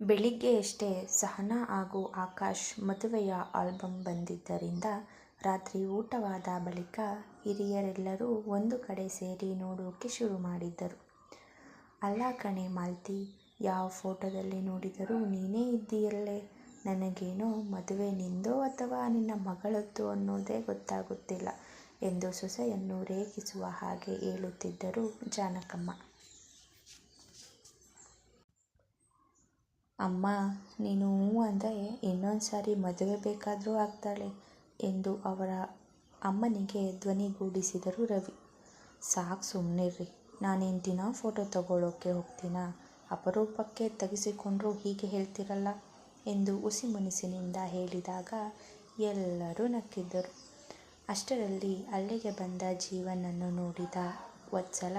ಬೆಳಿಗ್ಗೆಯಷ್ಟೇ ಸಹನಾ ಹಾಗೂ ಆಕಾಶ್ ಮದುವೆಯ ಆಲ್ಬಮ್ ಬಂದಿದ್ದರಿಂದ ರಾತ್ರಿ ಊಟವಾದ ಬಳಿಕ ಹಿರಿಯರೆಲ್ಲರೂ ಒಂದು ಕಡೆ ಸೇರಿ ನೋಡೋಕೆ ಶುರು ಮಾಡಿದ್ದರು. ಅಲ್ಲ ಕಣೆ ಮಾಲ್ತಿ, ಯಾವ ಫೋಟೋದಲ್ಲಿ ನೋಡಿದರೂ ನೀನೇ ಇದ್ದೀಯಲ್ಲೇ? ನನಗೇನೋ ಮದುವೆ ನಿಂದೋ ಅಥವಾ ನಿನ್ನ ಮಗಳದ್ದು ಅನ್ನೋದೇ ಗೊತ್ತಾಗುತ್ತಿಲ್ಲ ಎಂದು ಸೊಸೆಯನ್ನು ರೇಗಿಸುವ ಹಾಗೆ ಹೇಳುತ್ತಿದ್ದರು ಜಾನಕಮ್ಮ. ಅಮ್ಮ, ನೀನು ಹ್ಞೂ ಅಂದರೆ ಇನ್ನೊಂದು ಸಾರಿ ಮದುವೆ ಬೇಕಾದರೂ ಆಗ್ತಾಳೆ ಎಂದು ಅವರ ಅಮ್ಮನಿಗೆ ಧ್ವನಿಗೂಡಿಸಿದರು ರವಿ. ಸಾಕು ಸುಮ್ಮನಿರ್ರಿ ನಾನೇನು ದಿನ ಫೋಟೋ ತಗೊಳ್ಳೋಕ್ಕೆ ಹೋಗ್ತೀನಾ? ಅಪರೂಪಕ್ಕೆ ತೆಗೆಸಿಕೊಂಡ್ರೂ ಹೀಗೆ ಹೇಳ್ತಿರಲ್ಲ ಎಂದು ಹುಸಿ ಮುನಿಸಿನಿಂದ ಹೇಳಿದಾಗ ಎಲ್ಲರೂ ನಕ್ಕಿದ್ದರು. ಅಷ್ಟರಲ್ಲಿ ಅಲ್ಲಿಗೆ ಬಂದ ಜೀವನನ್ನು ನೋಡಿದ ವತ್ಸಲ,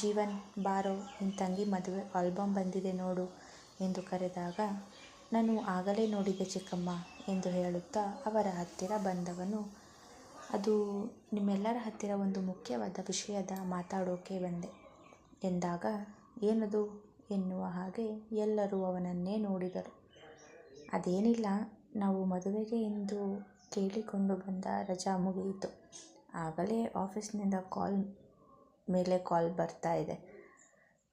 ಜೀವನ್ ಬಾರೋ ನಿನ್ನ ತಂಗಿ ಮದುವೆ ಆಲ್ಬಮ್ ಬಂದಿದೆ ನೋಡು ಎಂದು ಕರೆದಾಗ, ನಾನು ಆಗಲೇ ನೋಡಿದೆ ಚಿಕ್ಕಮ್ಮ ಎಂದು ಹೇಳುತ್ತಾ ಅವರ ಹತ್ತಿರ ಬಂದವನು, ಅದು ನಿಮ್ಮೆಲ್ಲರ ಹತ್ತಿರ ಒಂದು ಮುಖ್ಯವಾದ ವಿಷಯದ ಮಾತಾಡೋಕೆ ಬಂದೆ ಎಂದಾಗ, ಏನದು? ಎನ್ನುವ ಹಾಗೆ ಎಲ್ಲರೂ ಅವನನ್ನೇ ನೋಡಿದರು. ಅದೇನಿಲ್ಲ, ನಾವು ಮದುವೆಗೆ ಎಂದು ಕೇಳಿಕೊಂಡು ಬಂದ ರಜಾ ಮುಗಿಯಿತು. ಆಗಲೇ ಆಫೀಸ್ನಿಂದ ಕಾಲ್ ಮೇಲೆ ಕಾಲ್ ಬರ್ತಾ ಇದೆ.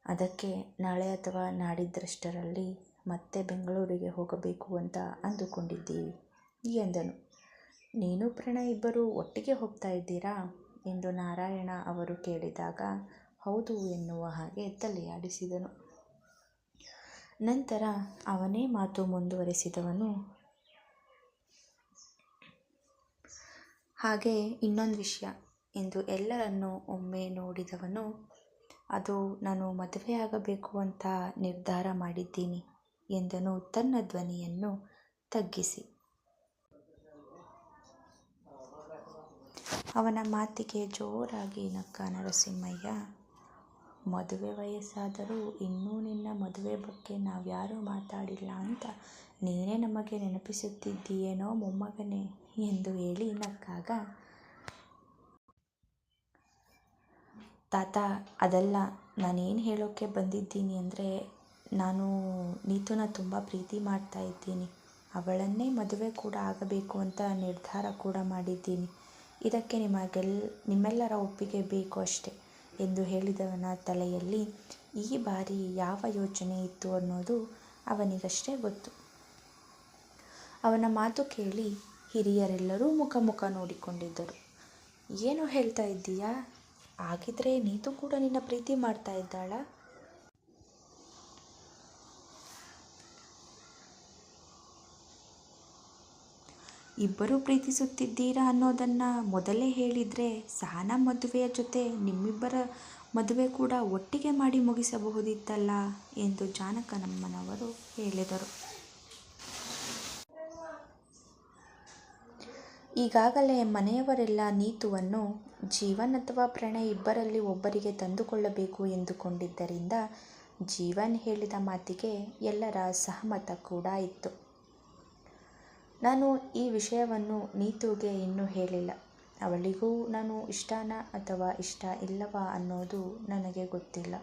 ಅದಕ್ಕೆ ನಾಳೆ ಅಥವಾ ನಾಡಿದ್ದಷ್ಟರಲ್ಲಿ ಮತ್ತೆ ಬೆಂಗಳೂರಿಗೆ ಹೋಗಬೇಕು ಅಂತ ಅಂದುಕೊಂಡಿದ್ದೀವಿ, ಎಂದನು. ನೀನು ಪ್ರಣಯ್ ಇಬ್ಬರು ಒಟ್ಟಿಗೆ ಹೋಗ್ತಾ ಇದ್ದೀರಾ? ಎಂದು ನಾರಾಯಣ ಅವರು ಕೇಳಿದಾಗ ಹೌದು ಎನ್ನುವ ಹಾಗೆ ತಲೆಯಾಡಿಸಿದನು. ನಂತರ ಅವನೇ ಮಾತು ಮುಂದುವರೆಸಿದವನು, ಹಾಗೆ ಇನ್ನೊಂದು ವಿಷಯ, ಎಂದು ಎಲ್ಲರನ್ನೂ ಒಮ್ಮೆ ನೋಡಿದವನು ಅದು ನಾನು ಮದುವೆಯಾಗಬೇಕು ಅಂತ ನಿರ್ಧಾರ ಮಾಡಿದ್ದೀನಿ, ಎಂದನು ತನ್ನ ಧ್ವನಿಯನ್ನು ತಗ್ಗಿಸಿ. ಅವನ ಮಾತಿಗೆ ಜೋರಾಗಿ ನಕ್ಕ ನರಸಿಂಹಯ್ಯ, ಮದುವೆ ವಯಸ್ಸಾದರೂ ಇನ್ನೂ ನಿನ್ನ ಮದುವೆ ಬಗ್ಗೆ ನಾವ್ಯಾರೂ ಮಾತಾಡಿಲ್ಲ ಅಂತ ನೀನೇ ನಮಗೆ ನೆನಪಿಸುತ್ತಿದ್ದೀಯೇನೋ ಮೊಮ್ಮಗನೇ, ಎಂದು ಹೇಳಿ ನಕ್ಕಾಗ ತಾತ, ಅದಲ್ಲ ನಾನೇನು ಹೇಳೋಕ್ಕೆ ಬಂದಿದ್ದೀನಿ ಅಂದರೆ ನಾನು ನೀತುನ ತುಂಬ ಪ್ರೀತಿ ಮಾಡ್ತಾ ಇದ್ದೀನಿ. ಅವಳನ್ನೇ ಮದುವೆ ಕೂಡ ಆಗಬೇಕು ಅಂತ ನಿರ್ಧಾರ ಕೂಡ ಮಾಡಿದ್ದೀನಿ. ಇದಕ್ಕೆ ನಿಮಗೆಲ್, ನಿಮ್ಮೆಲ್ಲರ ಒಪ್ಪಿಗೆ ಬೇಕು ಅಷ್ಟೆ ಎಂದು ಹೇಳಿದವನ ತಲೆಯಲ್ಲಿ ಈ ಬಾರಿ ಯಾವ ಯೋಚನೆ ಇತ್ತು ಅನ್ನೋದು ಅವನಿಗಷ್ಟೇ ಗೊತ್ತು. ಅವನ ಮಾತು ಕೇಳಿ ಹಿರಿಯರೆಲ್ಲರೂ ಮುಖ ಮುಖ ನೋಡಿಕೊಂಡಿದ್ದರು. ಏನು ಹೇಳ್ತಾ ಇದ್ದೀಯಾ? ಆಗಿದ್ರೆ ನೀತು ಕೂಡ ನಿನ್ನ ಪ್ರೀತಿ ಮಾಡ್ತಾ ಇದ್ದಾಳ? ಇಬ್ಬರು ಪ್ರೀತಿಸುತ್ತಿದ್ದೀರಾ ಅನ್ನೋದನ್ನ ಮೊದಲೇ ಹೇಳಿದ್ರೆ ಸಹನ ಮದುವೆಯ ಜೊತೆ ನಿಮ್ಮಿಬ್ಬರ ಮದುವೆ ಕೂಡ ಒಟ್ಟಿಗೆ ಮಾಡಿ ಮುಗಿಸಬಹುದಿತ್ತಲ್ಲ ಎಂದು ಜಾನಕನಮ್ಮನವರು ಹೇಳಿದರು. ಈಗಾಗಲೇ ಮನೆಯವರೆಲ್ಲ ನೀತುವನ್ನು ಜೀವನ್ ಅಥವಾ ಪ್ರಣಯ್ ಇಬ್ಬರಲ್ಲಿ ಒಬ್ಬರಿಗೆ ತಂದುಕೊಳ್ಳಬೇಕು ಎಂದುಕೊಂಡಿದ್ದರಿಂದ ಜೀವನ್ ಹೇಳಿದ ಮಾತಿಗೆ ಎಲ್ಲರ ಸಹಮತ ಕೂಡ ಇತ್ತು. ನಾನು ಈ ವಿಷಯವನ್ನು ನೀತುಗೆ ಇನ್ನೂ ಹೇಳಿಲ್ಲ. ಅವಳಿಗೂ ನಾನು ಇಷ್ಟಾನ ಅಥವಾ ಇಷ್ಟ ಇಲ್ಲವಾ ಅನ್ನೋದು ನನಗೆ ಗೊತ್ತಿಲ್ಲ.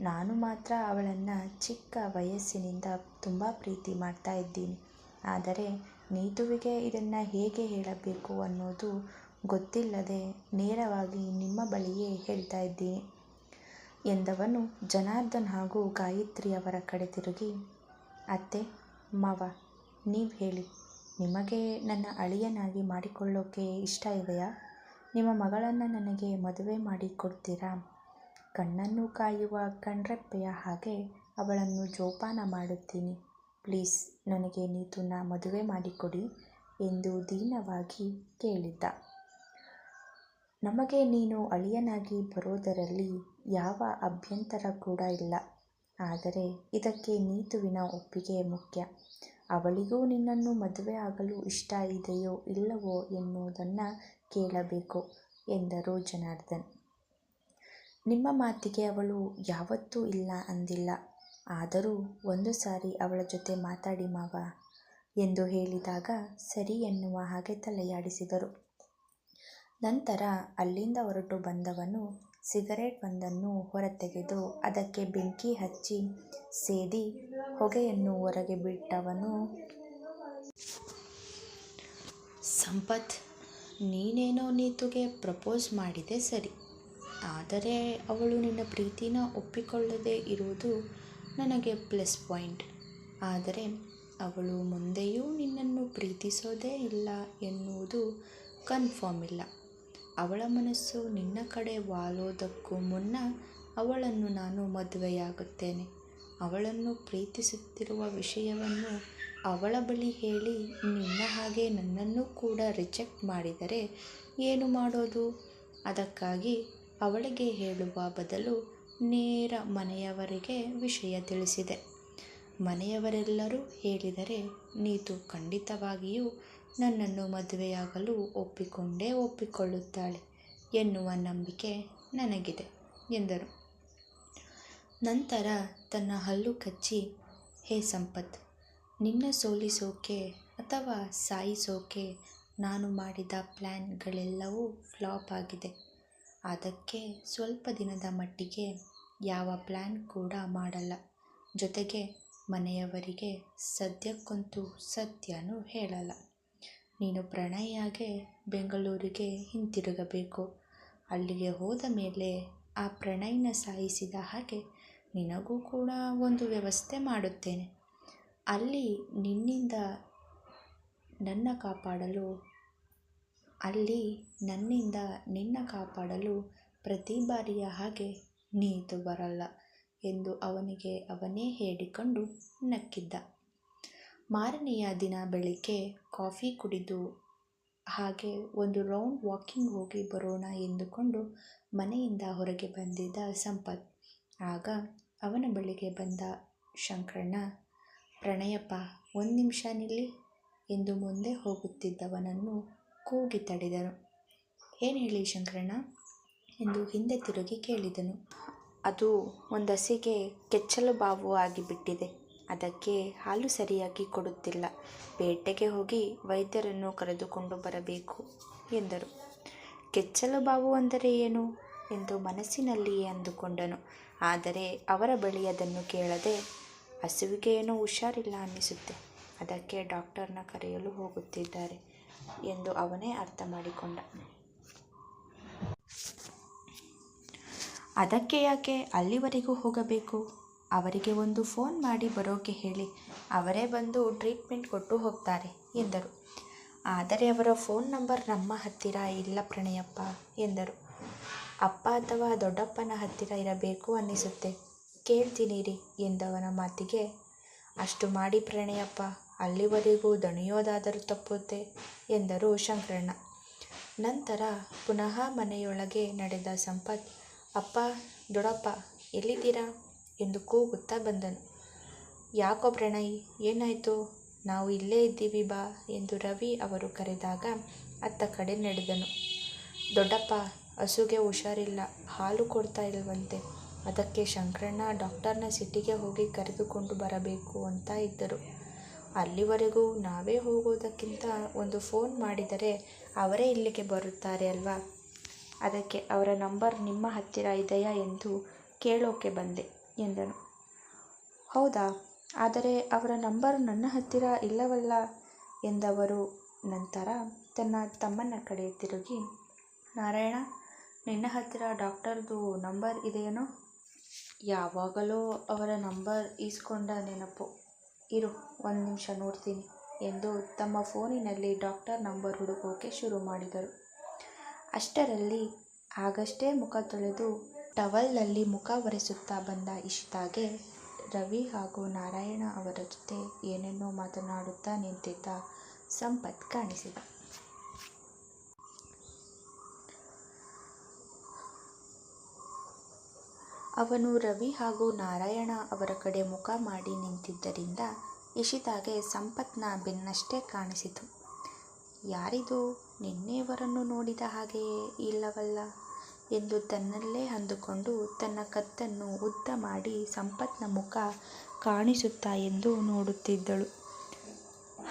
ನಾನು ಮಾತ್ರ ಅವಳನ್ನು ಚಿಕ್ಕ ವಯಸ್ಸಿನಿಂದ ತುಂಬ ಪ್ರೀತಿ ಮಾಡ್ತಾ ಇದ್ದೀನಿ. ಆದರೆ ನೀತುವಿಗೆ ಇದನ್ನು ಹೇಗೆ ಹೇಳಬೇಕು ಅನ್ನೋದು ಗೊತ್ತಿಲ್ಲದೆ ನೇರವಾಗಿ ನಿಮ್ಮ ಬಳಿಯೇ ಹೇಳ್ತಾ ಇದ್ದೀನಿ ಎಂದವನು ಜನಾರ್ದನ್ ಹಾಗೂ ಗಾಯತ್ರಿ ಅವರ ಕಡೆ ತಿರುಗಿ, ಅತ್ತೆ, ಮಾವ, ನೀವು ಹೇಳಿ. ನಿಮಗೆ ನನ್ನ ಅಳಿಯನಾಗಿ ಮಾಡಿಕೊಳ್ಳೋಕೆ ಇಷ್ಟ ಇದೆಯಾ ನಿಮ್ಮ ಮಗಳನ್ನು ನನಗೆ ಮದುವೆ ಮಾಡಿ ಕೊಡ್ತೀರಾ? ಕಣ್ಣನ್ನು ಕಾಯುವ ಕಣ್ರೆಪ್ಪೆಯ ಹಾಗೆ ಅವಳನ್ನು ಜೋಪಾನ ಮಾಡುತ್ತೀನಿ. ಪ್ಲೀಸ್ ನನಗೆ ನೀತುನ ಮದುವೆ ಮಾಡಿಕೊಡಿ ಎಂದು ದೀನವಾಗಿ ಕೇಳಿದ್ದ. ನಮಗೆ ನೀನು ಅಳಿಯನಾಗಿ ಬರೋದರಲ್ಲಿ ಯಾವ ಅಭ್ಯಂತರ ಕೂಡ ಇಲ್ಲ. ಆದರೆ ಇದಕ್ಕೆ ನೀತುವಿನ ಒಪ್ಪಿಗೆ ಮುಖ್ಯ. ಅವಳಿಗೂ ನಿನ್ನನ್ನು ಮದುವೆ ಆಗಲು ಇಷ್ಟ ಇದೆಯೋ ಇಲ್ಲವೋ ಎನ್ನುವುದನ್ನು ಕೇಳಬೇಕು ಎಂದರು ಜನಾರ್ದನ್. ನಿಮ್ಮ ಮಾತಿಗೆ ಅವಳು ಯಾವತ್ತೂ ಇಲ್ಲ ಅಂದಿಲ್ಲ. ಆದರೂ ಒಂದು ಸಾರಿ ಅವಳ ಜೊತೆ ಮಾತಾಡಿ ಮಾವ ಎಂದು ಹೇಳಿದಾಗ ಸರಿ ಎನ್ನುವ ಹಾಗೆ ತಲೆಯಾಡಿಸಿದರು. ನಂತರ ಅಲ್ಲಿಂದ ಹೊರಟು ಬಂದವನು ಸಿಗರೇಟ್ ಒಂದನ್ನು ಹೊರತೆಗೆದು ಅದಕ್ಕೆ ಬೆಂಕಿ ಹಚ್ಚಿ ಸೇದಿ ಹೊಗೆಯನ್ನು ಹೊರಗೆ ಬಿಟ್ಟವನು. ಸಂಪತ್, ನೀನೇನೋ ನೀತುಗೆ ಪ್ರಪೋಸ್ ಮಾಡಿದೆ ಸರಿ, ಆದರೆ ಅವಳು ನಿನ್ನ ಪ್ರೀತಿನ ಒಪ್ಪಿಕೊಳ್ಳದೆ ಇರುವುದು ನನಗೆ ಪ್ಲಸ್ ಪಾಯಿಂಟ್. ಆದರೆ ಅವಳು ಮುಂದೆಯೂ ನಿನ್ನನ್ನು ಪ್ರೀತಿಸೋದೇ ಇಲ್ಲ ಎನ್ನುವುದು ಕನ್ಫರ್ಮ್ ಇಲ್ಲ. ಅವಳ ಮನಸ್ಸು ನಿನ್ನ ಕಡೆ ವಾಲೋದಕ್ಕೂ ಮುನ್ನ ಅವಳನ್ನು ನಾನು ಮದುವೆಯಾಗುತ್ತೇನೆ. ಅವಳನ್ನು ಪ್ರೀತಿಸುತ್ತಿರುವ ವಿಷಯವನ್ನು ಅವಳ ಬಳಿ ಹೇಳಿ ನಿನ್ನ ಹಾಗೆ ನನ್ನನ್ನು ಕೂಡ ರಿಜೆಕ್ಟ್ ಮಾಡಿದರೆ ಏನು ಮಾಡೋದು? ಅದಕ್ಕಾಗಿ ಅವಳಿಗೆ ಹೇಳುವ ಬದಲು ನೇರ ಮನೆಯವರಿಗೆ ವಿಷಯ ತಿಳಿಸಿದೆ. ಮನೆಯವರೆಲ್ಲರೂ ಹೇಳಿದರೆ, ನೀತು ಖಂಡಿತವಾಗಿಯೂ ನನ್ನನ್ನು ಮದುವೆಯಾಗಲು ಒಪ್ಪಿಕೊಂಡೇ ಒಪ್ಪಿಕೊಳ್ಳುತ್ತಾಳೆ ಎನ್ನುವ ನಂಬಿಕೆ ನನಗಿದೆ ಎಂದರು. ನಂತರ ತನ್ನ ಹಲ್ಲು ಕಚ್ಚಿ, ಹೇ ಸಂಪತ್, ನಿನ್ನ ಸೋಲಿಸೋಕೆ ಅಥವಾ ಸಾಯಿಸೋಕೆ ನಾನು ಮಾಡಿದ ಪ್ಲ್ಯಾನ್ಗಳೆಲ್ಲವೂ ಫ್ಲಾಪ್ ಆಗಿದೆ. ಅದಕ್ಕೆ ಸ್ವಲ್ಪ ದಿನದ ಮಟ್ಟಿಗೆ ಯಾವ ಪ್ಲ್ಯಾನ್ ಕೂಡ ಮಾಡಲ್ಲ. ಜೊತೆಗೆ ಮನೆಯವರಿಗೆ ಸದ್ಯಕ್ಕಂತೂ ಸತ್ಯನೂ ಹೇಳಲ್ಲ. ನೀನು ಪ್ರಣಯಾಗೆ ಬೆಂಗಳೂರಿಗೆ ಹಿಂತಿರುಗಬೇಕು. ಅಲ್ಲಿಗೆ ಹೋದ ಮೇಲೆ ಆ ಪ್ರಣಯ್ನ ಸಾಯಿಸಿದ ಹಾಗೆ ನಿನಗೂ ಕೂಡ ಒಂದು ವ್ಯವಸ್ಥೆ ಮಾಡುತ್ತೇನೆ. ಅಲ್ಲಿ ನಿನ್ನಿಂದ ನನ್ನ ಕಾಪಾಡಲು ಅಲ್ಲಿ ನನ್ನಿಂದ ನಿನ್ನ ಕಾಪಾಡಲು ಪ್ರತಿ ಬಾರಿಯ ಹಾಗೆ ನೀತು ಬರಲ್ಲ ಎಂದು ಅವನಿಗೆ ಅವನೇ ಹೇಳಿಕೊಂಡು ನಕ್ಕಿದ್ದ. ಮಾರನೆಯ ದಿನ ಬೆಳಿಗ್ಗೆ ಕಾಫಿ ಕುಡಿದು ಹಾಗೆ ಒಂದು ರೌಂಡ್ ವಾಕಿಂಗ್ ಹೋಗಿ ಬರೋಣ ಎಂದುಕೊಂಡು ಮನೆಯಿಂದ ಹೊರಗೆ ಬಂದಿದ್ದ ಸಂಪತ್. ಆಗ ಅವನ ಬಳಿಗೆ ಬಂದ ಶಂಕರಣ್ಣ, ಪ್ರಣಯಪ್ಪ, ಒಂದು ನಿಮಿಷ ನಿಲ್ಲಿ ಎಂದು ಮುಂದೆ ಹೋಗುತ್ತಿದ್ದವನನ್ನು ಕೂಗಿ ಏನು ಹೇಳಿ ಶಂಕರಣ್ಣ? ಎಂದು ಹಿಂದೆ ತಿರುಗಿ ಕೇಳಿದನು. ಅದು ಒಂದು ಹಸಿಗೆ ಕೆಚ್ಚಲು ಬಾವು ಆಗಿಬಿಟ್ಟಿದೆ. ಅದಕ್ಕೆ ಹಾಲು ಸರಿಯಾಗಿ ಕೊಡುತ್ತಿಲ್ಲ. ಪೇಟೆಗೆ ಹೋಗಿ ವೈದ್ಯರನ್ನು ಕರೆದುಕೊಂಡು ಬರಬೇಕು, ಎಂದರು. ಕೆಚ್ಚಲು ಬಾವು ಅಂದರೆ ಏನು? ಎಂದು ಮನಸ್ಸಿನಲ್ಲಿಯೇ ಅಂದುಕೊಂಡನು. ಆದರೆ ಅವರ ಬಳಿ ಅದನ್ನು ಕೇಳದೆ, ಹಸುವಿಗೆ ಏನೋ ಹುಷಾರಿಲ್ಲ ಅನ್ನಿಸುತ್ತೆ. ಅದಕ್ಕೆ ಡಾಕ್ಟರ್ನ ಕರೆಯಲು ಹೋಗುತ್ತಿದ್ದಾರೆ. ಎಂದು ಅವನೇ ಅರ್ಥ ಮಾಡಿಕೊಂಡ. ಅದಕ್ಕೆ ಯಾಕೆ ಅಲ್ಲಿವರೆಗೂ ಹೋಗಬೇಕು? ಅವರಿಗೆ ಒಂದು ಫೋನ್ ಮಾಡಿ ಬರೋಕೆ ಹೇಳಿ, ಅವರೇ ಬಂದು ಟ್ರೀಟ್ಮೆಂಟ್ ಕೊಟ್ಟು ಹೋಗ್ತಾರೆ ಎಂದರು. ಆದರೆ ಅವರ ಫೋನ್ ನಂಬರ್ ನಮ್ಮ ಹತ್ತಿರ ಇಲ್ಲ ಪ್ರಣಯಪ್ಪ ಎಂದರು. ಅಪ್ಪ ಅಥವಾ ದೊಡ್ಡಪ್ಪನ ಹತ್ತಿರ ಇರಬೇಕು ಅನ್ನಿಸುತ್ತೆ. ಕೇಳ್ತೀನಿ ರೀ ಎಂದವನ ಮಾತಿಗೆ, ಅಷ್ಟು ಮಾಡಿ ಪ್ರಣಯಪ್ಪ ಅಲ್ಲಿವರೆಗೂ ದಣಿಯೋದಾದರೂ ತಪ್ಪುತ್ತೆ, ಎಂದರು ಶಂಕರಣ್ಣ. ನಂತರ ಪುನಃ ಮನೆಯೊಳಗೆ ನಡೆದ ಸಂಪತ್, ಅಪ್ಪ, ದೊಡಪ್ಪ, ಎಲ್ಲಿದ್ದೀರಾ? ಎಂದು ಕೂಗುತ್ತಾ ಬಂದನು. ಯಾಕೋ ಪ್ರಣಯ್ ಏನಾಯಿತು? ನಾವು ಇಲ್ಲೇ ಇದ್ದೀವಿ ಬಾ ಎಂದು ರವಿ ಅವರು ಕರೆದಾಗ ಅತ್ತ ಕಡೆ ನಡೆದನು. ದೊಡ್ಡಪ್ಪ, ಹಸುಗೆ ಹುಷಾರಿಲ್ಲ, ಹಾಲು ಕೊಡ್ತಾ ಇಲ್ವಂತೆ. ಅದಕ್ಕೆ ಶಂಕರಣ್ಣ ಡಾಕ್ಟರ್ನ ಸಿಟಿಗೆ ಹೋಗಿ ಕರೆದುಕೊಂಡು ಬರಬೇಕು ಅಂತ ಇದ್ದರು. ಅಲ್ಲಿವರೆಗೂ ನಾವೇ ಹೋಗೋದಕ್ಕಿಂತ ಒಂದು ಫೋನ್ ಮಾಡಿದರೆ ಅವರೇ ಇಲ್ಲಿಗೆ ಬರುತ್ತಾರೆ ಅಲ್ವಾ? ಅದಕ್ಕೆ ಅವರ ನಂಬರ್ ನಿಮ್ಮ ಹತ್ತಿರ ಇದೆಯಾ ಎಂದು ಕೇಳೋಕೆ ಬಂದೆ ಎಂದನು. ಹೌದಾ? ಆದರೆ ಅವರ ನಂಬರ್ ನನ್ನ ಹತ್ತಿರ ಇಲ್ಲವಲ್ಲ ಎಂದವರು ನಂತರ ತನ್ನ ತಮ್ಮನ ಕಡೆ ತಿರುಗಿ, ನಾರಾಯಣ, ನಿನ್ನ ಹತ್ತಿರ ಡಾಕ್ಟರ್ದು ನಂಬರ್ ಇದೆಯೇನೋ? ಯಾವಾಗಲೋ ಅವರ ನಂಬರ್ ಈಸ್ಕೊಂಡ ನೆನಪು. ಇರು, ಒಂದು ನಿಮಿಷ ನೋಡ್ತೀನಿ ಎಂದು ತಮ್ಮ ಫೋನಿನಲ್ಲಿ ಡಾಕ್ಟರ್ ನಂಬರ್ ಹುಡುಕೋಕೆ ಶುರು ಮಾಡಿದರು. ಅಷ್ಟರಲ್ಲಿ ಆಗಷ್ಟೇ ಮುಖ ತೊಳೆದು ಟವಲ್ನಲ್ಲಿ ಮುಖ ಒರೆಸುತ್ತಾ ಬಂದ ಇಶಿತಾಗೆ ರವಿ ಹಾಗೂ ನಾರಾಯಣ ಅವರ ಜೊತೆ ಏನೇನೋ ಮಾತನಾಡುತ್ತಾ ನಿಂತಿದ್ದ ಸಂಪತ್ ಕಾಣಿಸಿದ. ಅವನು ರವಿ ಹಾಗೂ ನಾರಾಯಣ ಅವರ ಕಡೆ ಮುಖ ಮಾಡಿ ನಿಂತಿದ್ದರಿಂದ ಇಶಿತಾಗೆ ಸಂಪತ್ನ ಬೆನ್ನಷ್ಟೇ ಕಾಣಿಸಿತು. ಯಾರಿದು? ನಿನ್ನೆಯವರನ್ನು ನೋಡಿದ ಹಾಗೆಯೇ ಇಲ್ಲವಲ್ಲ? ಎಂದು ತನ್ನಲ್ಲೇ ಅಂದುಕೊಂಡು ತನ್ನ ಕತ್ತನ್ನು ಉದ್ದ ಮಾಡಿ ಸಂಪತ್ನ ಮುಖ ಕಾಣಿಸುತ್ತಾ ಎಂದು ನೋಡುತ್ತಿದ್ದಳು.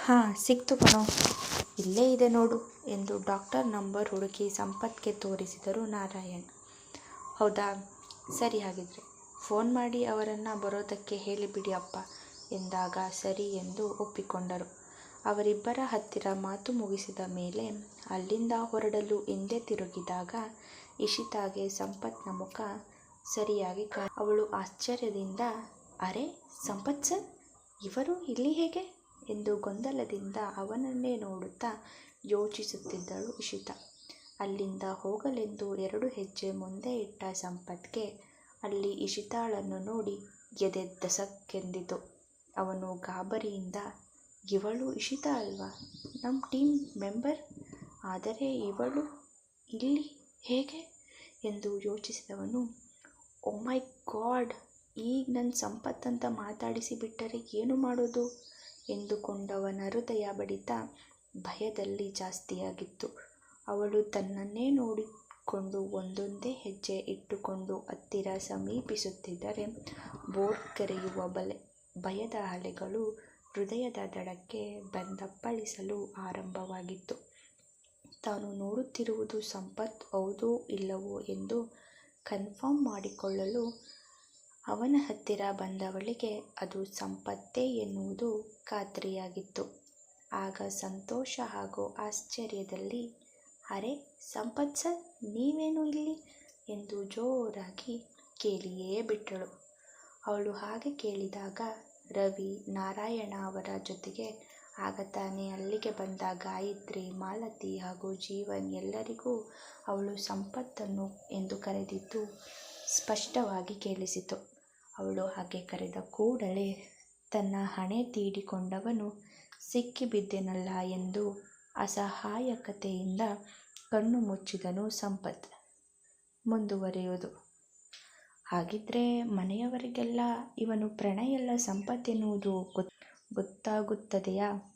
ಹಾಂ, ಸಿಕ್ತು ಕಣೋ. ಇಲ್ಲೇ ಇದೆ ನೋಡು ಎಂದು ಡಾಕ್ಟರ್ ನಂಬರ್ ಹುಡುಕಿ ಸಂಪತ್ಗೆ ತೋರಿಸಿದರು ನಾರಾಯಣ್. ಹೌದಾ? ಸರಿ ಹಾಗಿದ್ರೆ ಫೋನ್ ಮಾಡಿ ಅವರನ್ನು ಬರೋದಕ್ಕೆ ಹೇಳಿಬಿಡಿ ಅಪ್ಪ ಎಂದಾಗ ಸರಿ ಎಂದು ಒಪ್ಪಿಕೊಂಡರು. ಅವರಿಬ್ಬರ ಹತ್ತಿರ ಮಾತು ಮುಗಿಸಿದ ಮೇಲೆ ಅಲ್ಲಿಂದ ಹೊರಡಲು ಹಿಂದೆ ತಿರುಗಿದಾಗ ಇಶಿತಾಗೆ ಸಂಪತ್ನ ಮುಖ ಸರಿಯಾಗಿ ಕಾ ಅವಳು ಆಶ್ಚರ್ಯದಿಂದ, ಅರೆ ಸಂಪತ್ ಸರ್, ಇವರು ಇಲ್ಲಿ ಹೇಗೆ? ಎಂದು ಗೊಂದಲದಿಂದ ಅವನನ್ನೇ ನೋಡುತ್ತಾ ಯೋಚಿಸುತ್ತಿದ್ದಳು ಇಶಿತಾ. ಅಲ್ಲಿಂದ ಹೋಗಲೆಂದು ಎರಡು ಹೆಜ್ಜೆ ಮುಂದೆ ಇಟ್ಟ ಸಂಪತ್ಗೆ ಅಲ್ಲಿ ಇಶಿತಾಳನ್ನು ನೋಡಿ ಎದೆ ದಸಕ್ಕೆಂದಿತು ಅವನು ಗಾಬರಿಯಿಂದ, ಇವಳು ಇಶಿತಾ ಅಲ್ವಾ? ನಮ್ಮ ಟೀಮ್ ಮೆಂಬರ್? ಆದರೆ ಇವಳು ಇಲ್ಲಿ ಹೇಗೆ? ಎಂದು ಯೋಚಿಸಿದವನು, ಓ ಮೈ ಗಾಡ್! ಈಗ ನನ್ನ ಸಂಪತ್ತಂತ ಮಾತಾಡಿಸಿ ಬಿಟ್ಟರೆ ಏನು ಮಾಡೋದು? ಎಂದುಕೊಂಡವನ ಹೃದಯ ಬಡಿತ ಭಯದಲ್ಲಿ ಜಾಸ್ತಿಯಾಗಿತ್ತು. ಅವಳು ತನ್ನನ್ನೇ ನೋಡಿಕೊಂಡು ಒಂದೊಂದೇ ಹೆಜ್ಜೆ ಇಟ್ಟುಕೊಂಡು ಹತ್ತಿರ ಸಮೀಪಿಸುತ್ತಿದ್ದರೆ ಬೋರ್ ಕರೆಯುವ ಬಲೆ ಭಯದ ಅಲೆಗಳು ಹೃದಯದ ದಡಕ್ಕೆ ಬಂದಪ್ಪಳಿಸಲು ಆರಂಭವಾಗಿತ್ತು. ತಾನು ನೋಡುತ್ತಿರುವುದು ಸಂಪತ್ ಹೌದೋ ಇಲ್ಲವೋ ಎಂದು ಕನ್ಫರ್ಮ್ ಮಾಡಿಕೊಳ್ಳಲು ಅವನ ಹತ್ತಿರ ಬಂದವಳಿಗೆ ಅದು ಸಂಪತ್ತೇ ಎನ್ನುವುದು ಖಾತ್ರಿಯಾಗಿತ್ತು. ಆಗ ಸಂತೋಷ ಹಾಗೂ ಆಶ್ಚರ್ಯದಲ್ಲಿ ಅರೆ ಸಂಪತ್ ಸರ್, ನೀವೇನು ಇಲ್ಲಿ? ಎಂದು ಜೋರಾಗಿ ಕೇಳಿಯೇ ಬಿಟ್ಟಳು. ಅವಳು ಹಾಗೆ ಕೇಳಿದಾಗ ರವಿ ನಾರಾಯಣ ಅವರ ಜೊತೆಗೆ ಆಗ ತಾನೇ ಅಲ್ಲಿಗೆ ಬಂದ ಗಾಯತ್ರಿ, ಮಾಲತಿ ಹಾಗೂ ಜೀವನ್ ಎಲ್ಲರಿಗೂ ಅವಳು ಸಂಪತ್ತನ್ನು ಎಂದು ಕರೆದಿದ್ದು ಸ್ಪಷ್ಟವಾಗಿ ಕೇಳಿಸಿತು. ಅವಳು ಹಾಗೆ ಕರೆದ ಕೂಡಲೇ ತನ್ನ ಹಣೆ ತೀಡಿಕೊಂಡವನು ಸಿಕ್ಕಿಬಿದ್ದೆನಲ್ಲ ಎಂದು ಅಸಹಾಯಕತೆಯಿಂದ ಕಣ್ಣು ಮುಚ್ಚಿದನು ಸಂಪತ್. ಮುಂದುವರಿಯುವುದು. ಹಾಗಿದ್ರೆ ಮನೆಯವರಿಗೆಲ್ಲ ಇವನು ಪ್ರಣಯಲ್ಲ ಸಂಪತ್ ಎನ್ನುವುದು ಗೊತ್ತಾಗುತ್ತದೆಯಾ?